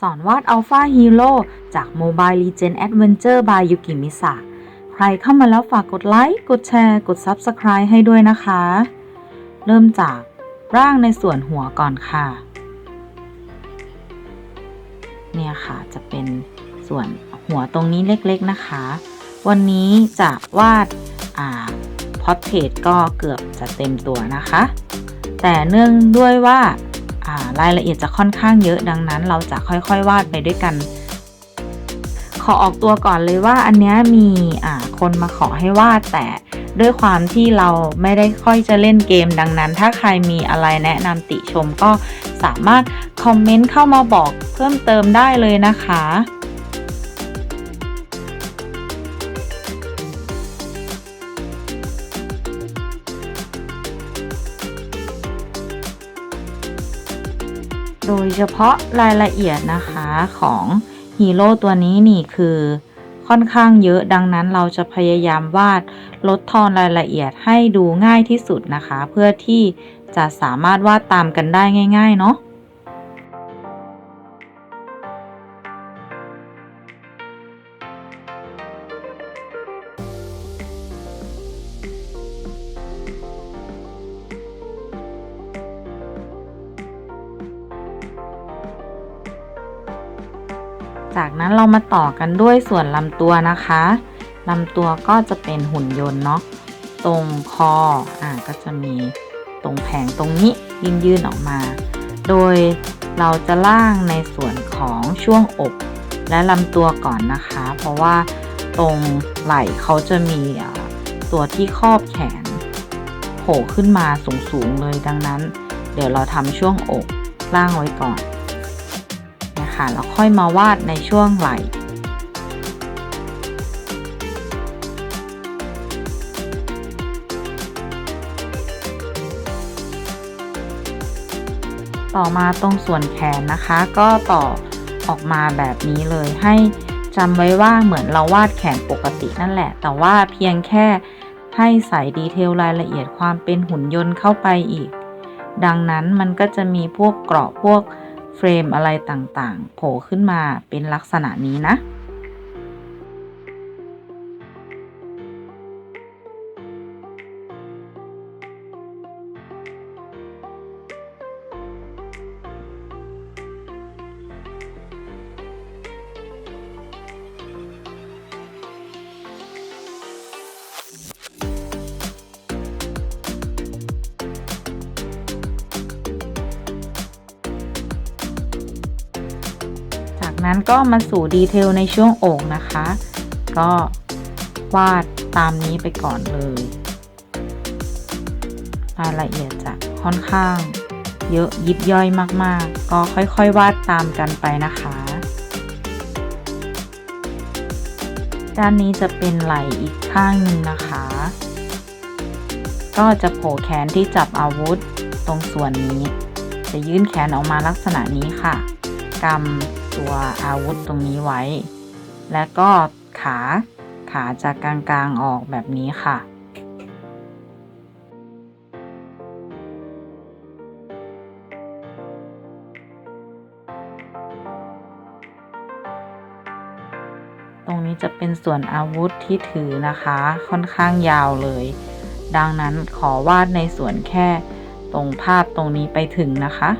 สอนวาด Alpha Hero จาก Mobile Legend Adventure by Yuki Misa ใครเข้ามาแล้วฝากกดไลค์ กดแชร์ กด Subscribe ให้ด้วยนะคะ เริ่มจากร่างในส่วนหัวก่อนค่ะ เนี่ยค่ะจะเป็นส่วนหัวตรงนี้เล็กๆนะคะ วันนี้จะวาดอ่าพอ r t เทรตก็เกือบจะเต็มตัวนะคะ แต่เนื่องด้วยว่า รายละเอียดจะค่อนข้างเยอะดังนั้น เราจะค่อยๆวาดไปด้วยกัน ขอออกตัวก่อนเลยว่าอันเนี้ยมีคนมาขอให้วาดแต่ด้วยความที่เราไม่ได้ค่อยจะเล่นเกมดังนั้น ถ้าใครมีอะไรแนะนำติชมก็สามารถคอมเมนต์เข้ามาบอกเพิ่มเติมได้เลยนะคะ ดยเฉพาะรายละเอียดนะคะของฮีโร่ตัวนี้นี่คือค่อนข้างเยอะดังนั้นเราจะพยายามวาดลดทอนรายละเอียดให้ดูง่ายที่สุดนะคะ เพื่อที่จะสามารถวาดตามกันได้ง่าย ๆ เนาะ มาต่อกันด้วยส่วนลำตัวนะคะลำตัวก็จะเป็นหุ่นยนต์เนาะตรงคออ่าก็จะมีตรงแผงตรงนี้ยื่นยื่นออกมา โดยเราจะล่างในส่วนของช่วงอกและลำตัวก่อนนะคะ เพราะว่าตรงไหล่เขาจะมีตัวที่ครอบแขนโผล่ขึ้นมาสูงๆเลยดังนั้น เดี๋ยวเราทำช่วงอกล่างไว้ก่อน คะแล้วค่อยมาวาดในช่วงไหล่ต่อมาตรงส่วนแขนนะคะ ก็ต่อออกมาแบบนี้เลยให้จำไว้ว่าเหมือนเราวาดแขนปกตินั่นแหละ แต่ว่าเพียงแค่ให้ใส่ดีเทลรายละเอียดความเป็นหุ่นยนต์เข้าไปอีก ดังนั้นมันก็จะมีพวกเกรอบพวก เฟรมอะไรต่างๆ โผล่ขึ้นมาเป็นลักษณะนี้นะ นั้นก็มาสู่ดีเทลในช่วงอกนะคะ ก็วาดตามนี้ไปก่อนเลยรายละเอียดจะค่อนข้างเยอะยิบย่อยมากๆ ก็ค่อยๆ วาดตามกันไปนะคะ ด้านนี้จะเป็นไหล่อีกข้างหนึ่งนะคะ ก็จะโผล่แขนที่จับอาวุธตรงส่วนนี้ จะยื่นแขนออกมาลักษณะนี้ค่ะกำ ตัวอาวุธตรงนี้ไว้ และก็ขาขาจากกลางๆออกแบบนี้ค่ะ ตรงนี้จะเป็นส่วนอาวุธที่ถือนะคะค่อนข้างยาวเลย ดังนั้นขอวาดในส่วนแค่ตรงภาพตรงนี้ไปถึงนะคะ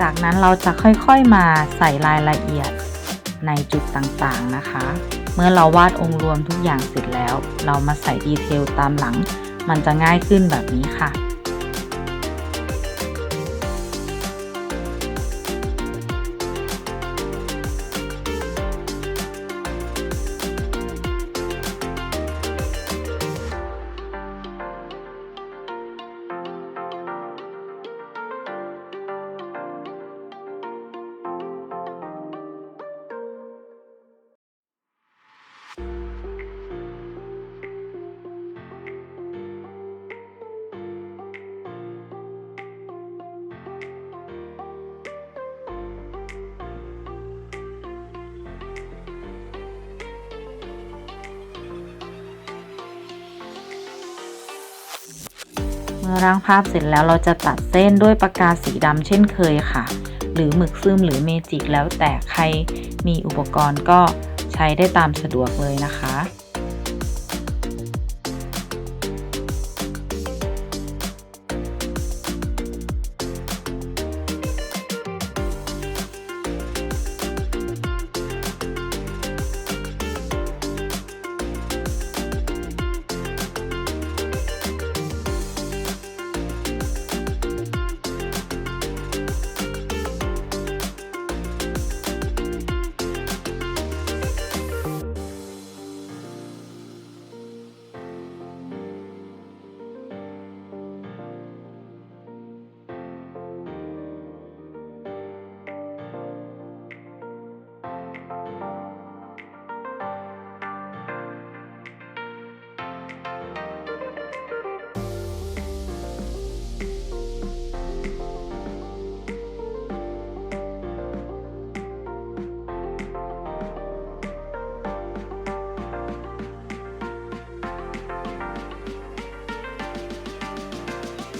จากนั้นเราจะค่อยๆมาใส่รายละเอียดในจุดต่างๆนะคะ เมื่อเราวาดองค์รวมทุกอย่างเสร็จแล้ว เรามาใส่ดีเทลตามหลัง มันจะง่ายขึ้นแบบนี้ค่ะ อร่างภาพเสร็จแล้วเราจะตัดเส้นด้วยปากกาสีดำเช่นเคยค่ะ หรือหมึกซึมหรือเมจิกแล้วแต่ใครมีอุปกรณ์ก็ใช้ได้ตามสะดวกเลยนะคะ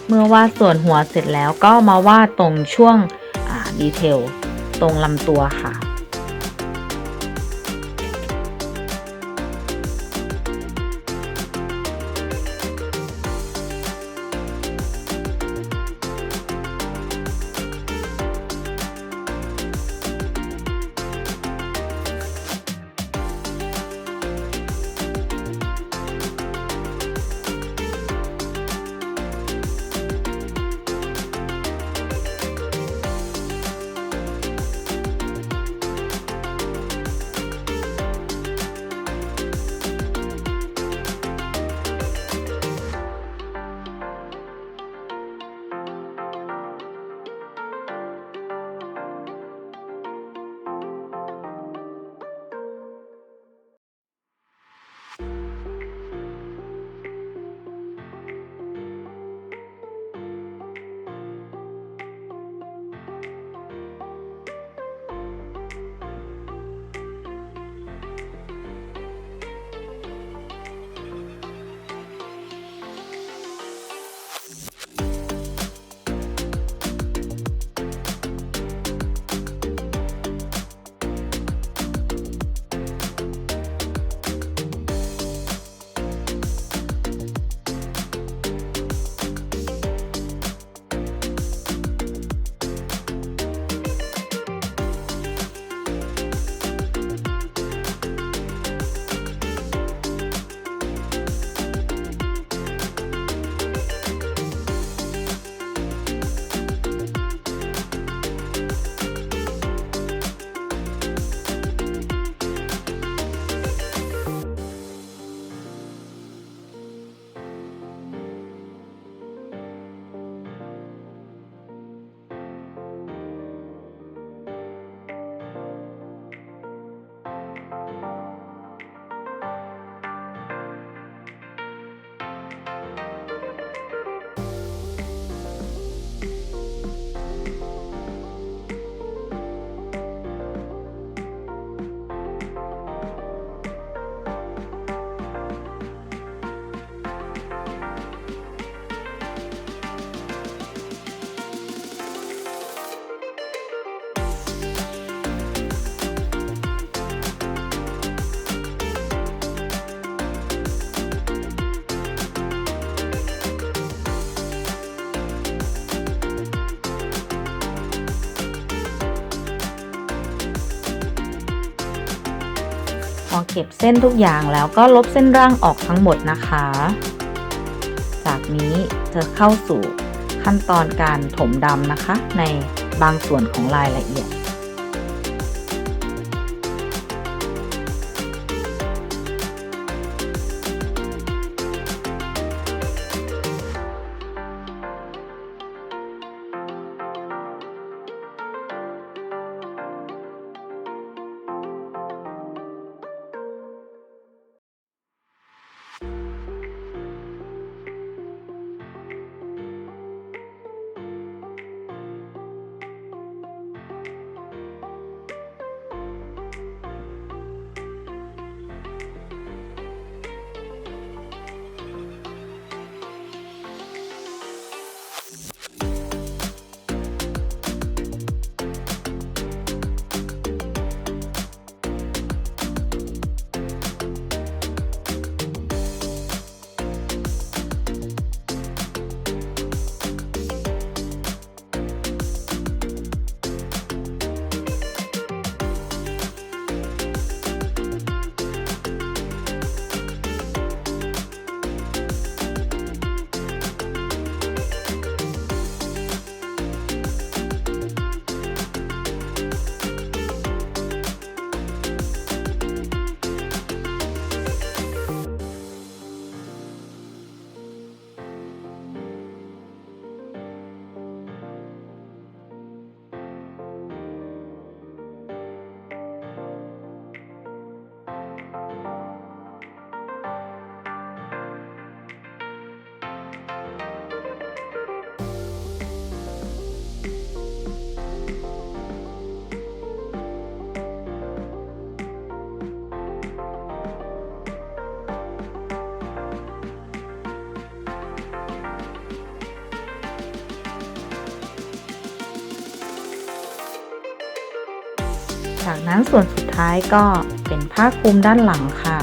เมื่อวาดส่วนหัวเสร็จแล้วก็มาวาดตรงช่วงดีเทลตรงลำตัวค่ะ อเก็บเส้นทุกอย่างแล้วก็ลบเส้นร่างออกทั้งหมดนะคะ จากนี้จะเข้าสู่ขั้นตอนการถมดำนะคะ ในบางส่วนของรายละเอียด จากนั้นส่วนสุดท้ายก็เป็นผ้าคลุมด้านหลังค่ะ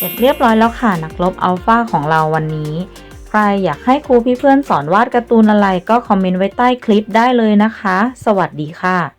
เสร็จเรียบร้อยแล้วค่ะนักลบอัลฟาของเราวันนี้ ใครอยากให้ครูพี่เพื่อนสอนวาดการ์ตูนอะไรก็คอมเมนต์ไว้ใต้คลิปได้เลยนะคะ สวัสดีค่ะ